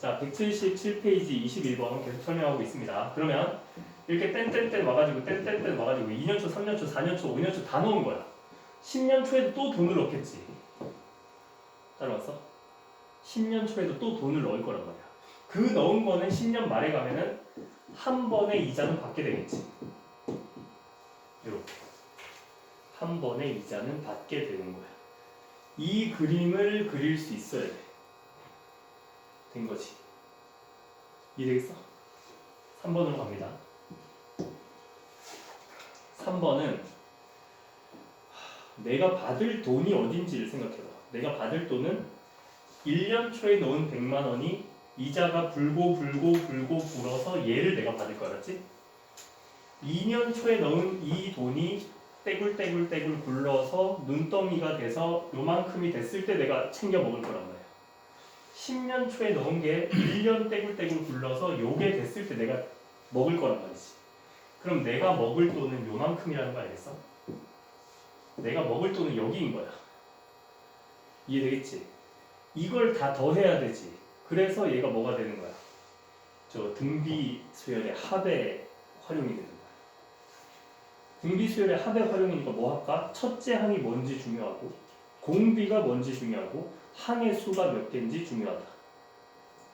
자, 177페이지 21번 계속 설명하고 있습니다. 그러면 이렇게 땡땡땡 와가지고 땡땡땡 와가지고 2년초, 3년초, 4년초, 5년초 다 넣은 거야. 10년 초에도 또 돈을 넣겠지. 따라왔어? 10년 초에도 또 돈을 넣을 거란 말이야. 그 넣은 거는 10년 말에 가면은 한 번에 이자는 받게 되겠지. 이렇게. 한 번에 이자는 받게 되는 거야. 이 그림을 그릴 수 있어야 돼. 된 거지. 이해되겠어? 3번으로 갑니다. 3번은 내가 받을 돈이 어딘지를 생각해봐. 내가 받을 돈은 1년 초에 넣은 100만 원이 이자가 불고 불고 불고 불어서 얘를 내가 받을 거 알았지? 2년 초에 넣은 이 돈이 떼굴떼굴떼굴 굴러서 눈덩이가 돼서 요만큼이 됐을 때 내가 챙겨 먹을 거란 말이야. 10년 초에 넣은 게 1년 떼굴떼굴 굴러서 요게 됐을 때 내가 먹을 거란 말이지. 그럼 내가 먹을 돈은 요만큼이라는 거 알겠어? 내가 먹을 돈은 여기인 거야. 이해되겠지? 이걸 다 더해야 되지. 그래서 얘가 뭐가 되는 거야? 저 등비 수열의 합의 활용이 되는 거야. 등비 수열의 합의 활용이니까 뭐 할까? 첫째 항이 뭔지 중요하고 공비가 뭔지 중요하고 항의 수가 몇 개인지 중요하다.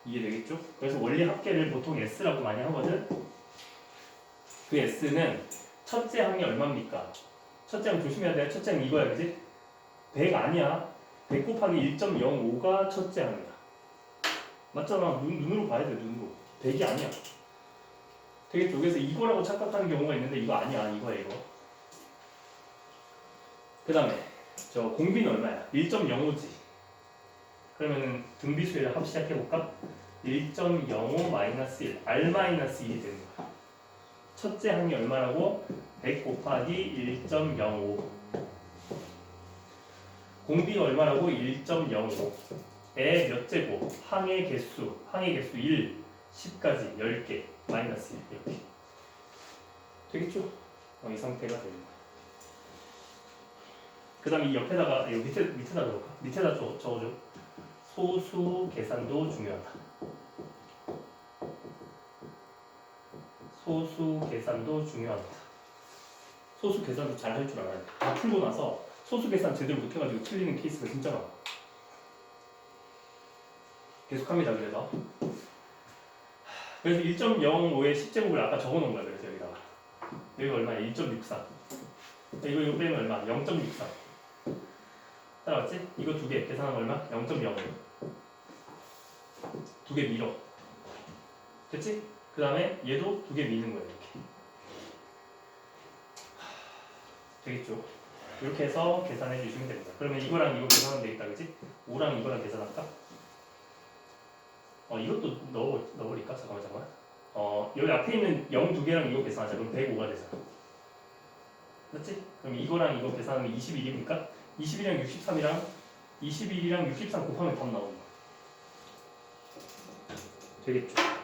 이해되겠죠? 그래서 원리 합계를 보통 S라고 많이 하거든. 그 S는 첫째 항이 얼마입니까? 첫째 항 조심해야 돼. 첫째 항 이거야, 그지? 100 아니야. 100 곱하기 1.05가 첫째 항이야. 맞잖아. 눈, 눈으로 봐야 돼, 눈으로. 100이 아니야. 되겠죠? 그래서 이거라고 착각하는 경우가 있는데 이거 아니야, 이거야, 이거. 그 다음에 저 공비는 얼마야? 1.05지. 그러면은 등비수를 합 시작해볼까? 1.05 마이너스 1, R 마이너스 1이 되는 거야. 첫째 항이 얼마라고? 100 곱하기 1.05 공비가 얼마라고? 1.05에 몇 제곱? 항의 개수, 항의 개수 1, 10까지 10개 마이너스 1 이렇게 되겠죠? 어, 이 상태가 되는 거야. 그 다음에 이 옆에다가 이 밑에 밑에다 넣을까? 밑에다 적, 적어줘. 소수 계산도 중요하다. 소수 계산도 중요하다. 소수 계산도 잘 할 줄 알아야 돼. 다 풀고 나서 소수 계산 제대로 못해가지고 틀리는 케이스가 진짜 많아. 계속합니다. 그래서 그래서 1.05의 10제곱을 아까 적어놓은 거야. 그래서 여기다가 여기 얼마야? 1.64. 이거 이거 빼면 얼마? 0.64. 따라왔지? 이거 두 개 계산하면 얼마? 0.05. 두 개 밀어. 됐지? 그 다음에 얘도 두 개 미는 거예요. 이렇게. 하, 되겠죠? 이렇게 해서 계산해 주시면 됩니다. 그러면 이거랑 이거 계산하면 되겠다, 그지? 5랑 이거랑 계산할까? 어, 이것도 넣어, 넣어버릴까? 잠깐만, 잠깐만. 어, 여기 앞에 있는 0 두 개랑 이거 계산하자. 그럼 105가 되잖아. 맞지? 그럼 이거랑 이거 계산하면 21입니까? 21이랑 63이랑 21이랑 63 곱하면 답 거. 되겠죠?